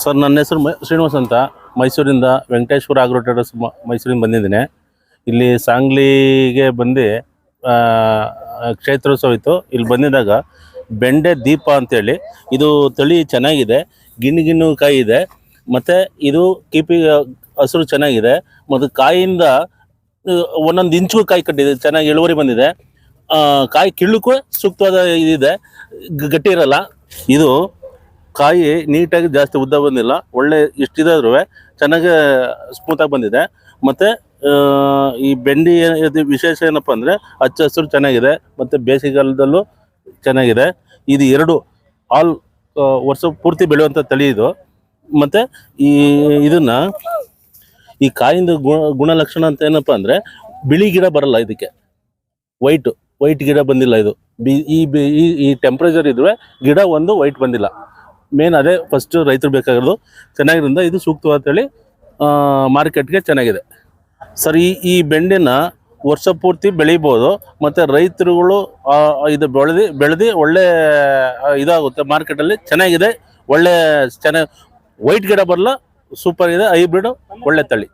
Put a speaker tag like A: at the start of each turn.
A: Sir, ನನ್ನ ಹೆಸರು ಮೈ ಶ್ರೀನಿವಾಸ್ ಅಂತ. ಮೈಸೂರಿಂದ ವೆಂಕಟೇಶ್ವರ ಆಗ್ರೋ ಟ್ರೇಡರ್ಸ್ ಮೈಸೂರಿಂದ ಬಂದಿದ್ದೀನಿ. ಇಲ್ಲಿ ಸಾಂಗ್ಲಿಗೆ ಬಂದು ಕ್ಷೇತ್ರೋತ್ಸವ ಇತ್ತು. ಇಲ್ಲಿ ಬಂದಿದ್ದಾಗ ಬೆಂಡೆ ದೀಪ ಅಂತೇಳಿ, ಇದು ತಳಿ ಚೆನ್ನಾಗಿದೆ, ಗಿಣ್ಣು ಗಿಣ್ಣು ಕಾಯಿ ಇದೆ ಮತ್ತು ಇದು ಕೀಪಿ ಹಸಿರು ಚೆನ್ನಾಗಿದೆ, ಮತ್ತು ಕಾಯಿಯಿಂದ ಒಂದೊಂದು ಇಂಚು ಕಾಯಿ ಕಟ್ಟಿದೆ, ಚೆನ್ನಾಗಿ ಇಳುವರಿ ಬಂದಿದೆ. ಕಾಯಿ ಕೀಳಕ್ಕೂ ಸೂಕ್ತವಾದ ಇದಿದೆ, ಗಟ್ಟಿ ಇರಲ್ಲ. ಇದು ಕಾಯಿ ನೀಟಾಗಿ ಜಾಸ್ತಿ ಉದ್ದ ಬಂದಿಲ್ಲ, ಒಳ್ಳೆ ಇಷ್ಟಿದಾದ್ರೂ ಚೆನ್ನಾಗಿ ಸ್ಮೂತಾಗಿ ಬಂದಿದೆ. ಮತ್ತು ಈ ಬೆಂಡಿ ವಿಶೇಷ ಏನಪ್ಪ ಅಂದರೆ ಹಚ್ಚ ಹಸಿರು ಚೆನ್ನಾಗಿದೆ, ಮತ್ತು ಬೇಸಿಗೆಗಾಲದಲ್ಲೂ ಚೆನ್ನಾಗಿದೆ. ಇದು ಎರಡು ಆಲ್ ವರ್ಷ ಪೂರ್ತಿ ಬೆಳೆಯುವಂಥ ತಳಿ ಇದು. ಮತ್ತು ಈ ಇದನ್ನು ಈ ಕಾಯಿಂದ ಗುಣ ಗುಣಲಕ್ಷಣ ಅಂತ ಏನಪ್ಪ ಅಂದರೆ ಬಿಳಿ ಗಿಡ ಬರಲ್ಲ ಇದಕ್ಕೆ. ವೈಟ್ ವೈಟ್ ಗಿಡ ಬಂದಿಲ್ಲ ಇದು. ಬಿ, ಈ ಈ ಈ ಟೆಂಪ್ರೇಚರ್ ಇದ್ರೆ ಗಿಡ ಒಂದು, ವೈಟ್ ಬಂದಿಲ್ಲ. ಮೇನ್ ಅದೇ ಫಸ್ಟ್ ರೈತರು ಬೇಕಾಗಿರೋದು. ಚೆನ್ನಾಗಿರೋದ್ರಿಂದ ಇದು ಸೂಕ್ತವಾದ ಹೇಳಿ ಮಾರ್ಕೆಟ್ಗೆ ಚೆನ್ನಾಗಿದೆ. ಸರ್ ಈ ಈ ಬೆಂಡೆನ ವರ್ಷ ಪೂರ್ತಿ ಬೆಳಿಬೋದು, ಮತ್ತು ರೈತರುಗಳು ಇದು ಬೆಳೆದು ಬೆಳೆದು ಒಳ್ಳೆ ಇದಾಗುತ್ತೆ. ಮಾರ್ಕೆಟಲ್ಲಿ ಚೆನ್ನಾಗಿದೆ, ಒಳ್ಳೆ, ಚೆನ್ನಾಗಿ ವೈಟ್ ಗಿಡ ಬರಲ್ಲ ಸೂಪರ್ ಇದೆ ಹೈಬ್ರಿಡು ಒಳ್ಳೆ ತಳಿ.